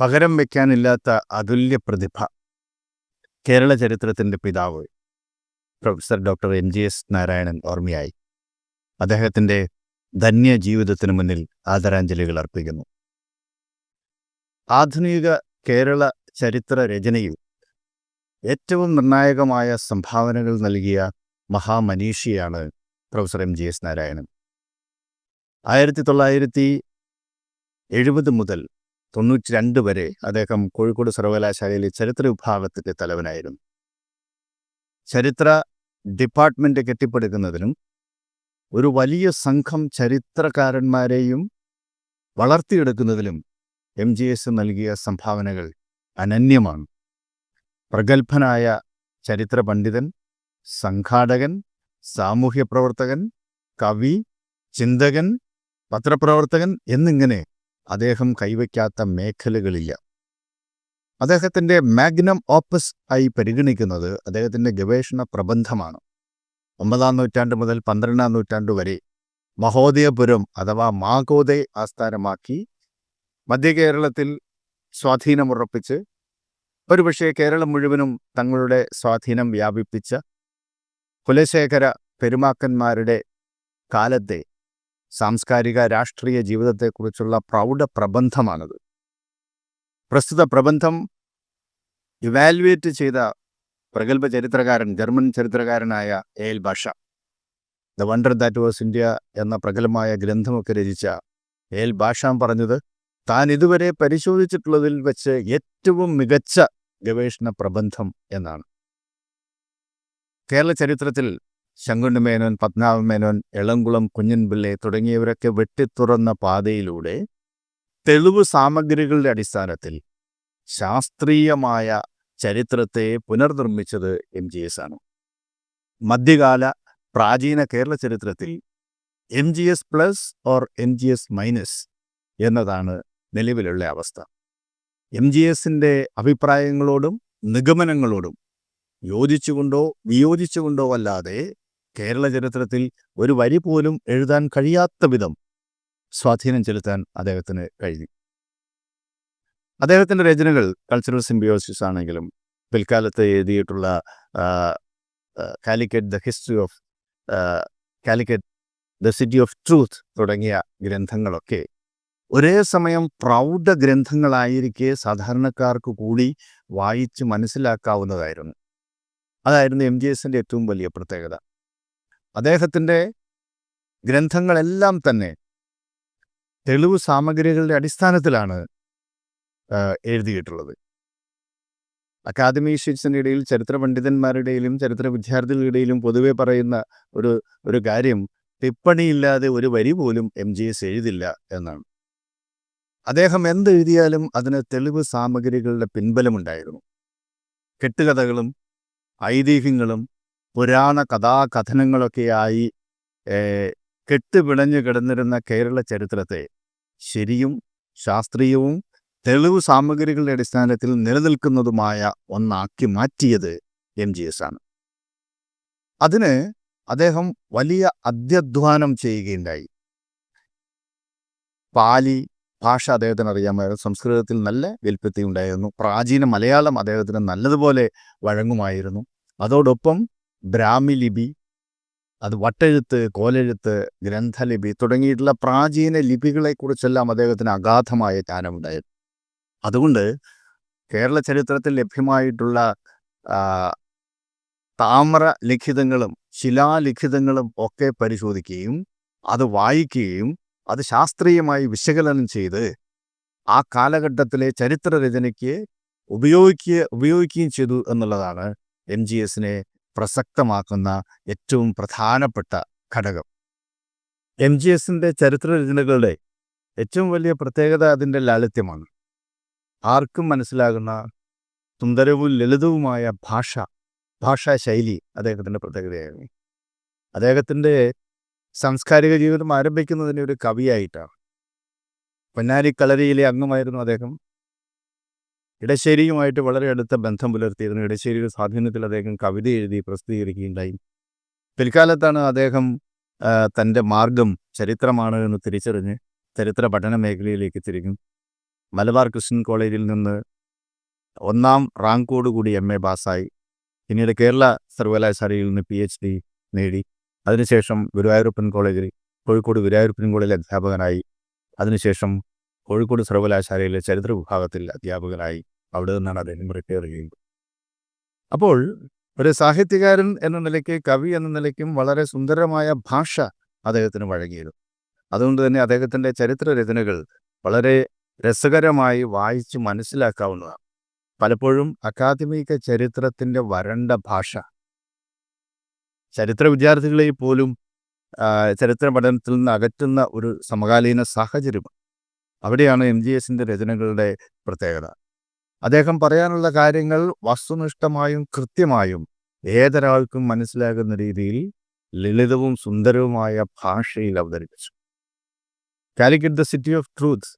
പകരം വയ്ക്കാനില്ലാത്ത അതുല്യ പ്രതിഭ. കേരള ചരിത്രത്തിന്റെ പിതാവ് professor doctor M G S Narayanan ഓർമ്മയായി. അദ്ദേഹത്തിന്റെ ധന്യ ജീവിതത്തിന് മുന്നിൽ ആദരാഞ്ജലികൾ അർപ്പിക്കുന്നു. ആധുനിക കേരള ചരിത്ര രചനയിൽ ഏറ്റവും നിർണായകമായ സംഭാവനകൾ നൽകിയ മഹാമനീഷിയാണ് professor M G S Narayanan. ആയിരത്തി തൊള്ളായിരത്തി എഴുപത് മുതൽ തൊണ്ണൂറ്റി രണ്ട് വരെ അദ്ദേഹം കോഴിക്കോട് സർവകലാശാലയിലെ ചരിത്ര വിഭാഗത്തിന്റെ തലവനായിരുന്നു. ചരിത്ര ഡിപ്പാർട്ട്മെന്റ് കെട്ടിപ്പടുക്കുന്നതിനും ഒരു വലിയ സംഘം ചരിത്രകാരന്മാരെയും വളർത്തിയെടുക്കുന്നതിലും എം ജി എസ് നൽകിയ സംഭാവനകൾ അനന്യമാണ്. പ്രഗത്ഭനായ ചരിത്ര പണ്ഡിതൻ സംഘാടകൻ സാമൂഹ്യ പ്രവർത്തകൻ കവി ചിന്തകൻ പത്രപ്രവർത്തകൻ എന്നിങ്ങനെ അദ്ദേഹം കൈവയ്ക്കാത്ത മേഖലകളില്ല. അദ്ദേഹത്തിന്റെ മാഗ്നം ഓപ്പസ് ആയി പരിഗണിക്കുന്നത് അദ്ദേഹത്തിന്റെ ഗവേഷണ പ്രബന്ധമാണ്. ഒമ്പതാം നൂറ്റാണ്ട് മുതൽ പന്ത്രണ്ടാം നൂറ്റാണ്ട് വരെ മഹോദയപുരം അഥവാ മാഗോദയ ആസ്ഥാനമാക്കി മധ്യ കേരളത്തിൽ സ്വാധീനമുറപ്പിച്ച് ഒരുപക്ഷേ കേരളം മുഴുവനും തങ്ങളുടെ സ്വാധീനം വ്യാപിപ്പിച്ച കുലശേഖര പെരുമാക്കന്മാരുടെ കാലത്തെ സാംസ്കാരിക രാഷ്ട്രീയ ജീവിതത്തെക്കുറിച്ചുള്ള പ്രൗഢ പ്രബന്ധമാണത് പ്രസ്തുത പ്രബന്ധം ഇവാലുവേറ്റ് ചെയ്ത പ്രഗത്ഭ ചരിത്രകാരൻ ജർമ്മൻ ചരിത്രകാരനായ എൽ ഭാഷ the wonder that was India എന്ന പ്രഗലമായ ഗ്രന്ഥമൊക്കെ രചിച്ച എൽ ഭാഷാം പറഞ്ഞത് താൻ ഇതുവരെ പരിശോധിച്ചിട്ടുള്ളതിൽ വെച്ച് ഏറ്റവും മികച്ച ഗവേഷണ പ്രബന്ധം എന്നാണ്. കേരള ചരിത്രത്തിൽ ശങ്കുണ്ണി മേനോൻ പത്മനാഭ മേനോൻ എളംകുളം കുഞ്ഞൻപിള്ളെ തുടങ്ങിയവരൊക്കെ വെട്ടിത്തുറന്ന പാതയിലൂടെ തെളിവ് സാമഗ്രികളുടെ അടിസ്ഥാനത്തിൽ ശാസ്ത്രീയമായ ചരിത്രത്തെ പുനർനിർമ്മിച്ചത് എം ജി എസ് ആണ്. മധ്യകാല പ്രാചീന കേരള ചരിത്രത്തിൽ M G S plus or M G S minus എന്നതാണ് നിലവിലുള്ള അവസ്ഥ. എം ജി എസിന്റെ അഭിപ്രായങ്ങളോടും നിഗമനങ്ങളോടും യോജിച്ചുകൊണ്ടോ വിയോജിച്ചുകൊണ്ടോ അല്ലാതെ കേരള ചരിത്രത്തിൽ ഒരു വരി പോലും എഴുതാൻ കഴിയാത്ത വിധം സ്വാധീനം ചെലുത്താൻ അദ്ദേഹത്തിന് കഴിഞ്ഞു. അദ്ദേഹത്തിന്റെ രചനകൾ കൾച്ചറൽ സിംബിയോസിസ് ആണെങ്കിലും പിൽക്കാലത്ത് എഴുതിയിട്ടുള്ള Calicut the history of Calicut the city of truth തുടങ്ങിയ ഗ്രന്ഥങ്ങളൊക്കെ ഒരേ സമയം പ്രൗഢ ഗ്രന്ഥങ്ങളായിരിക്കെ സാധാരണക്കാർക്ക് കൂടി വായിച്ച് മനസ്സിലാക്കാവുന്നതായിരുന്നു. അതായിരുന്നു എം ജി എസിന്റെ ഏറ്റവും വലിയ പ്രത്യേകത. അദ്ദേഹത്തിന്റെ ഗ്രന്ഥങ്ങളെല്ലാം തന്നെ തെളിവ് സാമഗ്രികളുടെ അടിസ്ഥാനത്തിലാണ് എഴുതിയിട്ടുള്ളത്. അക്കാദമീഷ്യൻസിന്റെ ഇടയിൽ ചരിത്ര പണ്ഡിതന്മാരുടെയിലും ചരിത്ര വിദ്യാർത്ഥികളുടെ ഇടയിലും പൊതുവെ പറയുന്ന ഒരു ഒരു കാര്യം ടിപ്പണിയില്ലാതെ ഒരു വരി പോലും എം ജി എസ് എഴുതില്ല എന്നാണ്. അദ്ദേഹം എന്തെഴുതിയാലും അതിന് തെളിവ് സാമഗ്രികളുടെ പിൻബലമുണ്ടായിരുന്നു. കെട്ടുകഥകളും ഐതിഹ്യങ്ങളും പുരാണ കഥാകഥനങ്ങളൊക്കെയായി കെട്ടുപിണഞ്ഞു കിടന്നിരുന്ന കേരള ചരിത്രത്തെ ശരിയും ശാസ്ത്രീയവും തെളിവ് സാമഗ്രികളുടെ അടിസ്ഥാനത്തിൽ നിലനിൽക്കുന്നതുമായ ഒന്നാക്കി മാറ്റിയത് എം. ജി. എസ്. ആണ്. അതിന് അദ്ദേഹം വലിയ അധ്യധ്വാനം ചെയ്യുകയുണ്ടായി. പാലി ഭാഷ അദ്ദേഹത്തിന് അറിയാമായിരുന്നു. സംസ്കൃതത്തിൽ നല്ല വിൽപ്പത്തി ഉണ്ടായിരുന്നു പ്രാചീന മലയാളം അദ്ദേഹത്തിന് നല്ലതുപോലെ വഴങ്ങുമായിരുന്നു. അതോടൊപ്പം ബ്രാഹ്മി ലിപി അത് വട്ടെഴുത്ത് കോലെഴുത്ത് ഗ്രന്ഥലിപി തുടങ്ങിയിട്ടുള്ള പ്രാചീന ലിപികളെക്കുറിച്ചെല്ലാം അദ്ദേഹത്തിന് അഗാധമായ ജ്ഞാനമുണ്ടായിരുന്നു. അതുകൊണ്ട് കേരള ചരിത്രത്തിൽ ലഭ്യമായിട്ടുള്ള താമ്ര ലിഖിതങ്ങളും ശിലാലിഖിതങ്ങളും ഒക്കെ പരിശോധിക്കുകയും അത് വായിക്കുകയും അത് ശാസ്ത്രീയമായി വിശകലനം ചെയ്ത് ആ കാലഘട്ടത്തിലെ ചരിത്ര രചനയ്ക്ക് ഉപയോഗിക്കുക ഉപയോഗിക്കുകയും ചെയ്തു എന്നുള്ളതാണ് എം ജി എസിനെ പ്രസക്തമാക്കുന്ന ഏറ്റവും പ്രധാനപ്പെട്ട ഘടകം. എം ജി എസിന്റെ ചരിത്ര രചനകളുടെ ഏറ്റവും വലിയ പ്രത്യേകത അതിന്റെ ലാളിത്യമാണ്. ആർക്കും മനസ്സിലാകുന്ന സുന്ദരവും ലളിതവുമായ ഭാഷ ഭാഷാശൈലി അദ്ദേഹത്തിന്റെ പ്രത്യേകതയായിരുന്നു അദ്ദേഹത്തിന്റെ സാംസ്കാരിക ജീവിതം ആരംഭിക്കുന്നതിന് ഒരു കവിയായിട്ടാണ്. പൊന്നാരി കളരിയിലെ അംഗമായിരുന്നു അദ്ദേഹം. ഇടശ്ശേരിയുമായിട്ട് വളരെ അടുത്ത ബന്ധം പുലർത്തിയിരുന്നു. ഇടശ്ശേരിയുടെ സ്വാധീനത്തിൽ അദ്ദേഹം കവിത എഴുതി പ്രസിദ്ധീകരിക്കുകയുണ്ടായി. പിൽക്കാലത്താണ് അദ്ദേഹം തന്റെ മാർഗം ചരിത്രമാണ് എന്ന് തിരിച്ചറിഞ്ഞ് ചരിത്ര പഠന മേഖലയിലേക്ക് തിരിഞ്ഞു. മലബാർ ക്രിസ്ത്യൻ കോളേജിൽ നിന്ന് ഒന്നാം റാങ്കോട് കൂടി എം എ പാസ്സായി. പിന്നീട് കേരള സർവകലാശാലയിൽ നിന്ന് പി എച്ച് ഡി നേടി. അതിനുശേഷം ഗുരുവായൂരപ്പൻ കോളേജിൽ കോഴിക്കോട് ഗുരുവായൂരപ്പൻ കോളേജിൽ അധ്യാപകനായി. അതിനുശേഷം കോഴിക്കോട് സർവകലാശാലയിലെ ചരിത്ര വിഭാഗത്തിൽ അധ്യാപകനായി അവിടെ നിന്നാണ് അദ്ദേഹം റിട്ടയർ ചെയ്യുന്നത്. അപ്പോൾ ഒരു സാഹിത്യകാരൻ എന്ന നിലയ്ക്ക് കവി എന്ന നിലയ്ക്കും വളരെ സുന്ദരമായ ഭാഷ അദ്ദേഹത്തിന് വഴങ്ങിയിരുന്നു അതുകൊണ്ട് തന്നെ അദ്ദേഹത്തിന്റെ ചരിത്ര രചനകൾ വളരെ രസകരമായി വായിച്ച് മനസ്സിലാക്കാവുന്നതാണ്. പലപ്പോഴും അക്കാദമിക ചരിത്രത്തിന്റെ വരണ്ട ഭാഷ. ചരിത്ര വിദ്യാർത്ഥികളെ പോലും ചരിത്ര പഠനത്തിൽ നിന്ന് അകറ്റുന്ന ഒരു സമകാലീന സാഹചര്യം അവിടെയാണ് എം ജി എസിന്റെ രചനകളുടെ പ്രത്യേകത. അദ്ദേഹം പറയാനുള്ള കാര്യങ്ങൾ വസ്തുനിഷ്ഠമായും കൃത്യമായും ഏതൊരാൾക്കും മനസ്സിലാകുന്ന രീതിയിൽ ലളിതവും സുന്ദരവുമായ ഭാഷയിൽ അവതരിപ്പിച്ചു. Calicut the city of truth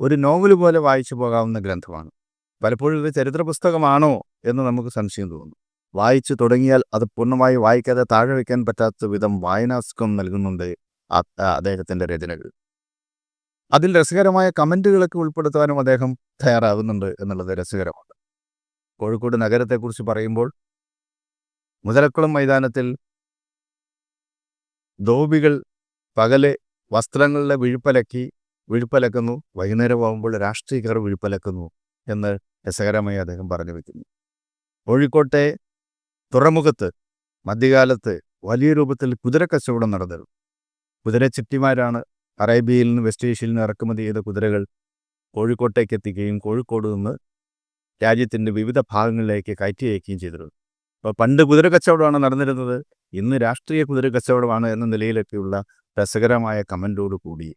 ഒരു നോവൽ പോലെ വായിച്ചു പോകാവുന്ന ഗ്രന്ഥമാണ്. പലപ്പോഴും ഇത് ചരിത്ര പുസ്തകമാണോ എന്ന് നമുക്ക് സംശയം തോന്നുന്നു വായിച്ചു തുടങ്ങിയാൽ അത് പൂർണമായി വായിക്കാതെ താഴെ വയ്ക്കാൻ പറ്റാത്ത വിധം വായനാസുഖം നൽകുന്നുണ്ട് അദ്ദേഹത്തിന്റെ രചനകൾ. അതിൽ രസകരമായ കമന്റുകളൊക്കെ ഉൾപ്പെടുത്താനും അദ്ദേഹം തയ്യാറാകുന്നുണ്ട് എന്നുള്ളത് രസകരമാണ്. കോഴിക്കോട് നഗരത്തെക്കുറിച്ച് പറയുമ്പോൾ മുതലക്കുളം മൈതാനത്തിൽ ധോബികൾ പകൽ വസ്ത്രങ്ങളുടെ വിഴുപ്പലക്കി വിഴുപ്പലക്കുന്നു. വൈകുന്നേരമാകുമ്പോൾ രാഷ്ട്രീയക്കാർ വിഴുപ്പലക്കുന്നു എന്ന് രസകരമായി അദ്ദേഹം പറഞ്ഞു വയ്ക്കുന്നു കോഴിക്കോട്ടെ തുറമുഖത്ത് മധ്യകാലത്ത് വലിയ രൂപത്തിൽ കുതിര കച്ചവടം നടന്നിരുന്നു കുതിരച്ചിട്ടിമാരാണ് അറേബ്യയിൽ നിന്ന് വെസ്റ്റ് ഏഷ്യയിൽ നിന്ന് ഇറക്കുമതി ചെയ്ത കുതിരകൾ കോഴിക്കോട്ടേക്ക് എത്തിക്കുകയും കോഴിക്കോട് നിന്ന് രാജ്യത്തിന്റെ വിവിധ ഭാഗങ്ങളിലേക്ക് കയറ്റി അയക്കുകയും ചെയ്തിരുന്നു. അപ്പോൾ പണ്ട് കുതിര കച്ചവടമാണ് നടന്നിരുന്നത്. ഇന്ന് രാഷ്ട്രീയ കുതിര കച്ചവടമാണ് എന്ന നിലയിലൊക്കെയുള്ള രസകരമായ കമന്റോട് കൂടി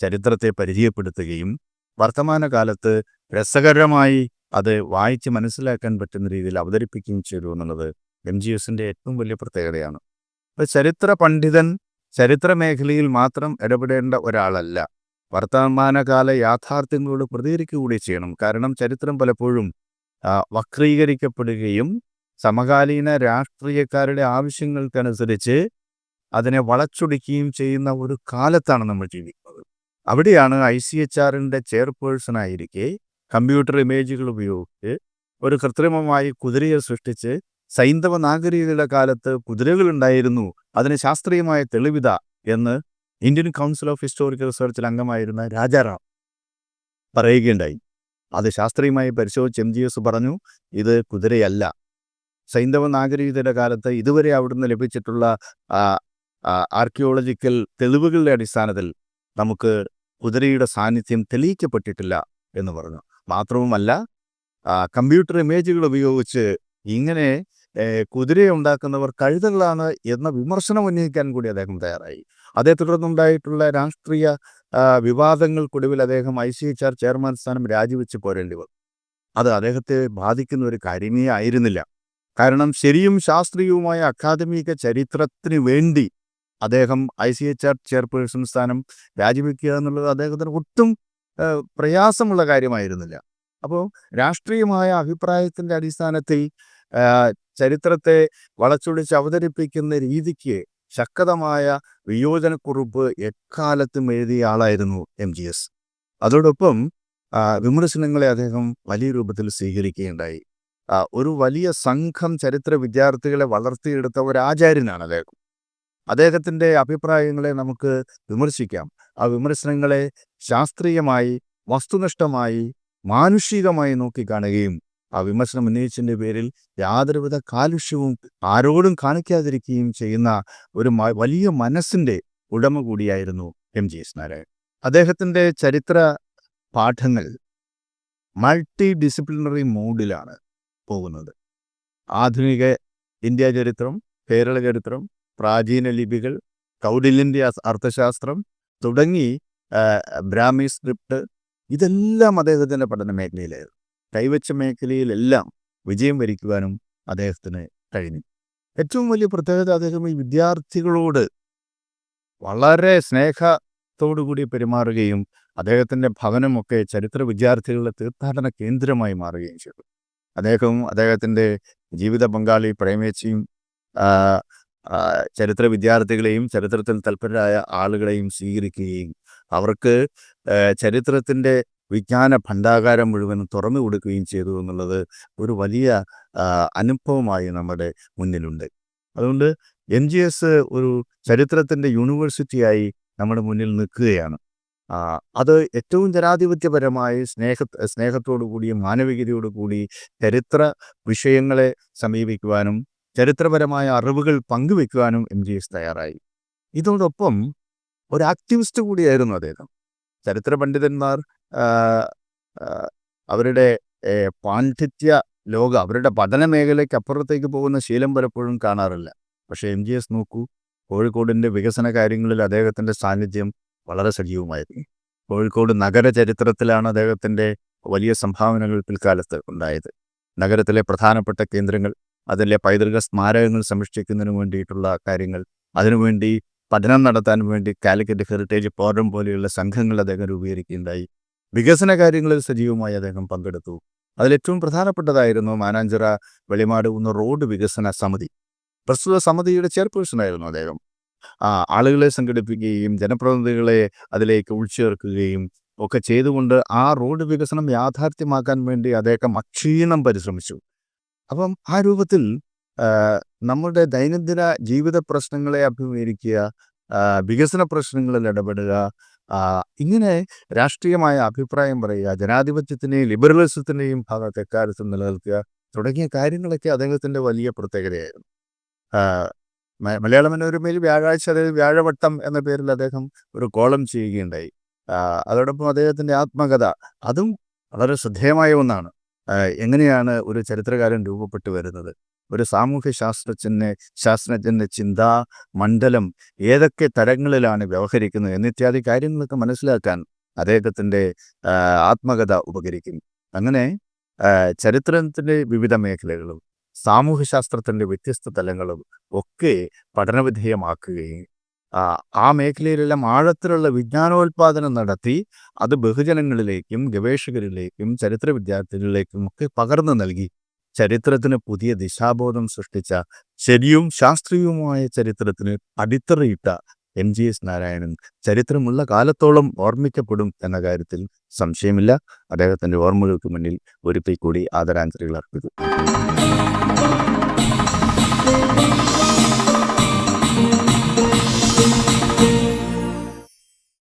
ചരിത്രത്തെ പരിചയപ്പെടുത്തുകയും വർത്തമാനകാലത്ത് രസകരമായി അത് വായിച്ച് മനസ്സിലാക്കാൻ പറ്റുന്ന രീതിയിൽ അവതരിപ്പിക്കുകയും ചെയ്തു എന്നുള്ളത് എം ജി എസിന്റെ ഏറ്റവും വലിയ പ്രത്യേകതയാണ്. അപ്പോൾ ചരിത്ര പണ്ഡിതൻ ചരിത്ര മേഖലയിൽ മാത്രം ഇടപെടേണ്ട ഒരാളല്ല. വർത്തമാനകാല യാഥാർത്ഥ്യങ്ങളോട് പ്രതികരിക്കുകൂടി ചെയ്യണം. കാരണം ചരിത്രം പലപ്പോഴും വക്രീകരിക്കപ്പെടുകയും സമകാലീന രാഷ്ട്രീയക്കാരുടെ ആവശ്യങ്ങൾക്കനുസരിച്ച് അതിനെ വളച്ചൊടിക്കുകയും ചെയ്യുന്ന ഒരു കാലത്താണ് നമ്മൾ ജീവിക്കുന്നത്. അവിടെയാണ് ഐ സി എച്ച് ആറിന്റെ ചെയർപേഴ്സണായിരിക്കെ കമ്പ്യൂട്ടർ ഇമേജുകൾ ഉപയോഗിച്ച് ഒരു കൃത്രിമമായി കുതിരയെ സൃഷ്ടിച്ച് സൈന്ധവ നാഗരികതയുടെ കാലത്ത് കുതിരകൾ ഉണ്ടായിരുന്നു അതിന് ശാസ്ത്രീയമായ തെളിവിത എന്ന് ഇന്ത്യൻ കൗൺസിൽ ഓഫ് ഹിസ്റ്റോറിക്കൽ റിസർച്ചിൽ അംഗമായിരുന്ന രാജാറാം പറയുകയുണ്ടായി. അത് ശാസ്ത്രീയമായി പരിശോധിച്ച് എം ജി എസ് പറഞ്ഞു ഇത് കുതിരയല്ല. സൈന്ധവ നാഗരികതയുടെ കാലത്ത് ഇതുവരെ അവിടുന്ന് ലഭിച്ചിട്ടുള്ള ആർക്കിയോളജിക്കൽ തെളിവുകളുടെ അടിസ്ഥാനത്തിൽ നമുക്ക് കുതിരയുടെ സാന്നിധ്യം തെളിയിക്കപ്പെട്ടിട്ടില്ല എന്ന് പറഞ്ഞു. മാത്രവുമല്ല കമ്പ്യൂട്ടർ ഇമേജുകൾ ഉപയോഗിച്ച് ഇങ്ങനെ ഏഹ്, കുതിരയുണ്ടാക്കുന്നവർ കഴുതകളാണ് എന്ന വിമർശനം ഉന്നയിക്കാൻ കൂടി അദ്ദേഹം തയ്യാറായി. അതേ തുടർന്നുണ്ടായിട്ടുള്ള രാഷ്ട്രീയ വിവാദങ്ങൾക്കൊടുവിൽ അദ്ദേഹം I C H R chairman സ്ഥാനം രാജിവെച്ച് പോരേണ്ടി വന്നു. അത് അദ്ദേഹത്തെ ബാധിക്കുന്ന ഒരു കാര്യമേ ആയിരുന്നില്ല. കാരണം ശരിയും ശാസ്ത്രീയവുമായ അക്കാദമിക ചരിത്രത്തിന് വേണ്ടി അദ്ദേഹം I C H R chairperson സ്ഥാനം രാജിവെക്കുക എന്നുള്ളത് അദ്ദേഹത്തിന് ഒട്ടും പ്രയാസമുള്ള കാര്യമായിരുന്നില്ല. അപ്പോൾ രാഷ്ട്രീയമായ അഭിപ്രായത്തിന്റെ അടിസ്ഥാനത്തിൽ ചരിത്രത്തെ വളച്ചൊടിച്ച് അവതരിപ്പിക്കുന്ന രീതിക്ക് ശക്തമായ വിയോജനക്കുറിപ്പ് എക്കാലത്തും എഴുതിയ ആളായിരുന്നു എം ജി എസ്. അതോടൊപ്പം വിമർശനങ്ങളെ അദ്ദേഹം വലിയ രൂപത്തിൽ സ്വീകരിക്കുകയുണ്ടായി. ഒരു വലിയ സംഘം ചരിത്ര വിദ്യാർത്ഥികളെ വളർത്തിയെടുത്ത ഒരു ആചാര്യനാണ് അദ്ദേഹം. അദ്ദേഹത്തിന്റെ അഭിപ്രായങ്ങളെ നമുക്ക് വിമർശിക്കാം. ആ വിമർശനങ്ങളെ ശാസ്ത്രീയമായി വസ്തുനിഷ്ഠമായി മാനുഷികമായി നോക്കിക്കാണുകയും ആ വിമർശനം ഉന്നയിച്ചതിന്റെ പേരിൽ യാതൊരുവിധ കാലുഷ്യവും ആരോടും കാണിക്കാതിരിക്കുകയും ചെയ്യുന്ന ഒരു വലിയ മനസ്സിന്റെ ഉടമ കൂടിയായിരുന്നു എം. ജി. എസ്. നാരായണൻ അദ്ദേഹത്തിന്റെ ചരിത്ര പാഠങ്ങൾ മൾട്ടി ഡിസിപ്ലിനറി മോഡിലാണ് പോകുന്നത്. ആധുനിക ഇന്ത്യ ചരിത്രം കേരള ചരിത്രം പ്രാചീന ലിപികൾ കൗടില്യന്റെ അർത്ഥശാസ്ത്രം തുടങ്ങി ബ്രാഹ്മി സ്ക്രിപ്റ്റ് ഇതെല്ലാം അദ്ദേഹത്തിന്റെ പഠന മേഖലയിലായിരുന്നു കൈവച്ച മേഖലയിലെല്ലാം വിജയം വരിക്കുവാനും അദ്ദേഹത്തിന് കഴിഞ്ഞു. ഏറ്റവും വലിയ പ്രത്യേകത അദ്ദേഹം ഈ വിദ്യാർത്ഥികളോട് വളരെ സ്നേഹത്തോടുകൂടി പെരുമാറുകയും അദ്ദേഹത്തിന്റെ ഭവനമൊക്കെ ചരിത്ര വിദ്യാർത്ഥികളുടെ തീർത്ഥാടന കേന്ദ്രമായി മാറുകയും ചെയ്തു. അദ്ദേഹവും അദ്ദേഹത്തിന്റെ ജീവിത പങ്കാളി പ്രേമേച്ചിയും ചരിത്ര വിദ്യാർത്ഥികളെയും ചരിത്രത്തിൽ തൽപരരായ ആളുകളെയും സ്വീകരിക്കുകയും അവർക്ക് ചരിത്രത്തിന്റെ വിജ്ഞാന ഭണ്ഡാകാരം മുഴുവൻ തുറന്നു കൊടുക്കുകയും ചെയ്തു എന്നുള്ളത് ഒരു വലിയ അനുഭവമായി നമ്മുടെ മുന്നിലുണ്ട്. അതുകൊണ്ട് എം ജി എസ് ഒരു ചരിത്രത്തിന്റെ യൂണിവേഴ്സിറ്റിയായി നമ്മുടെ മുന്നിൽ നിൽക്കുകയാണ്. അത് ഏറ്റവും ജനാധിപത്യപരമായി സ്നേഹ സ്നേഹത്തോടു കൂടിയും മാനവികതയോടു കൂടി ചരിത്ര വിഷയങ്ങളെ സമീപിക്കുവാനും ചരിത്രപരമായ അറിവുകൾ പങ്കുവെക്കുവാനും എം ജി എസ് തയ്യാറായി. ഇതോടൊപ്പം ഒരു ആക്ടിവിസ്റ്റ് കൂടിയായിരുന്നു അദ്ദേഹം. ചരിത്ര പണ്ഡിതന്മാർ അവരുടെ പാണ്ഡിത്യ ലോക അവരുടെ പഠന മേഖലയ്ക്ക് അപ്പുറത്തേക്ക് പോകുന്ന ശീലം പലപ്പോഴും കാണാറില്ല. പക്ഷേ എം ജി എസ് നോക്കൂ കോഴിക്കോടിന്റെ വികസന കാര്യങ്ങളിൽ അദ്ദേഹത്തിന്റെ സാന്നിധ്യം വളരെ സജീവമായിരുന്നു. കോഴിക്കോട് നഗര ചരിത്രത്തിലാണ് അദ്ദേഹത്തിന്റെ വലിയ സംഭാവനകൾ പിൽക്കാലത്ത് ഉണ്ടായത്. നഗരത്തിലെ പ്രധാനപ്പെട്ട കേന്ദ്രങ്ങൾ അതിലെ പൈതൃക സ്മാരകങ്ങൾ സംരക്ഷിക്കുന്നതിന് വേണ്ടിയിട്ടുള്ള കാര്യങ്ങൾ അതിനുവേണ്ടി പഠനം നടത്താൻ വേണ്ടി കാലിക്കറ്റ് ഹെറിറ്റേജ് ഫോറം പോലെയുള്ള സംഘങ്ങൾ അദ്ദേഹം രൂപീകരിക്കുകയുണ്ടായി. വികസന കാര്യങ്ങളിൽ സജീവമായി അദ്ദേഹം പങ്കെടുത്തു. അതിലേറ്റവും പ്രധാനപ്പെട്ടതായിരുന്നു മാനാഞ്ചിറ വെളിമാട് ഒന്ന് റോഡ് വികസന സമിതി. പ്രസ്തുത സമിതിയുടെ ചെയർപേഴ്സണായിരുന്നു അദ്ദേഹം. ആ ആളുകളെ സംഘടിപ്പിക്കുകയും ജനപ്രതിനിധികളെ അതിലേക്ക് ഉൾച്ചേർക്കുകയും ഒക്കെ ചെയ്തുകൊണ്ട് ആ റോഡ് വികസനം യാഥാർത്ഥ്യമാക്കാൻ വേണ്ടി അദ്ദേഹം അക്ഷീണം പരിശ്രമിച്ചു. അപ്പം ആ രൂപത്തിൽ നമ്മുടെ ദൈനംദിന ജീവിത പ്രശ്നങ്ങളെ അഭിമുഖീകരിക്കുക വികസന പ്രശ്നങ്ങളിൽ ഇടപെടുക ഇങ്ങനെ രാഷ്ട്രീയമായ അഭിപ്രായം പറയുക ജനാധിപത്യത്തിന്റെയും ലിബറലിസത്തിന്റെയും ഭാഗത്ത് എക്കാലത്തും നിലനിൽക്കുക തുടങ്ങിയ കാര്യങ്ങളൊക്കെ അദ്ദേഹത്തിന്റെ വലിയ പ്രത്യേകതയായിരുന്നു. മലയാള മനോരമയിൽ വ്യാഴാഴ്ച അതായത് വ്യാഴവട്ടം എന്ന പേരിൽ അദ്ദേഹം ഒരു കോളം ചെയ്യുകയുണ്ടായി. അതോടൊപ്പം അദ്ദേഹത്തിന്റെ ആത്മകഥ അതും വളരെ ശ്രദ്ധേയമായ ഒന്നാണ്. എങ്ങനെയാണ് ഒരു ചരിത്രകാരൻ രൂപപ്പെട്ടു വരുന്നത്? ഒരു സാമൂഹ്യ ശാസ്ത്രജ്ഞനെ ശാസ്ത്രജ്ഞന്റെ ചിന്താ മണ്ഡലം ഏതൊക്കെ തരങ്ങളിലാണ് വ്യവഹരിക്കുന്നത് എന്നിത്യാദി കാര്യങ്ങളൊക്കെ മനസ്സിലാക്കാൻ അദ്ദേഹത്തിന്റെ ആത്മകഥ ഉപകരിക്കും അങ്ങനെ ചരിത്രത്തിന്റെ വിവിധ മേഖലകളും സാമൂഹ്യശാസ്ത്രത്തിന്റെ വ്യത്യസ്ത തലങ്ങളും ഒക്കെ പഠനവിധേയമാക്കുകയും ആ, ആ മേഖലയിലെല്ലാം ആഴത്തിലുള്ള വിജ്ഞാനോൽപാദനം നടത്തി അത് ബഹുജനങ്ങളിലേക്കും ഗവേഷകരിലേക്കും ചരിത്ര വിദ്യാർത്ഥികളിലേക്കും ഒക്കെ പകർന്നു നൽകി. ചരിത്രത്തിന് പുതിയ ദിശാബോധം സൃഷ്ടിച്ച ശരിയും ശാസ്ത്രീയവുമായ ചരിത്രത്തിന് അടിത്തറയിട്ട എം ജി എസ് നാരായണൻ ചരിത്രമുള്ള കാലത്തോളം ഓർമ്മിക്കപ്പെടും എന്ന കാര്യത്തിൽ സംശയമില്ല. അദ്ദേഹത്തിന്റെ ഓർമ്മകൾക്ക് മുന്നിൽ ഒരിക്കൽ കൂടി ആദരാഞ്ജലികൾ അർപ്പിക്കും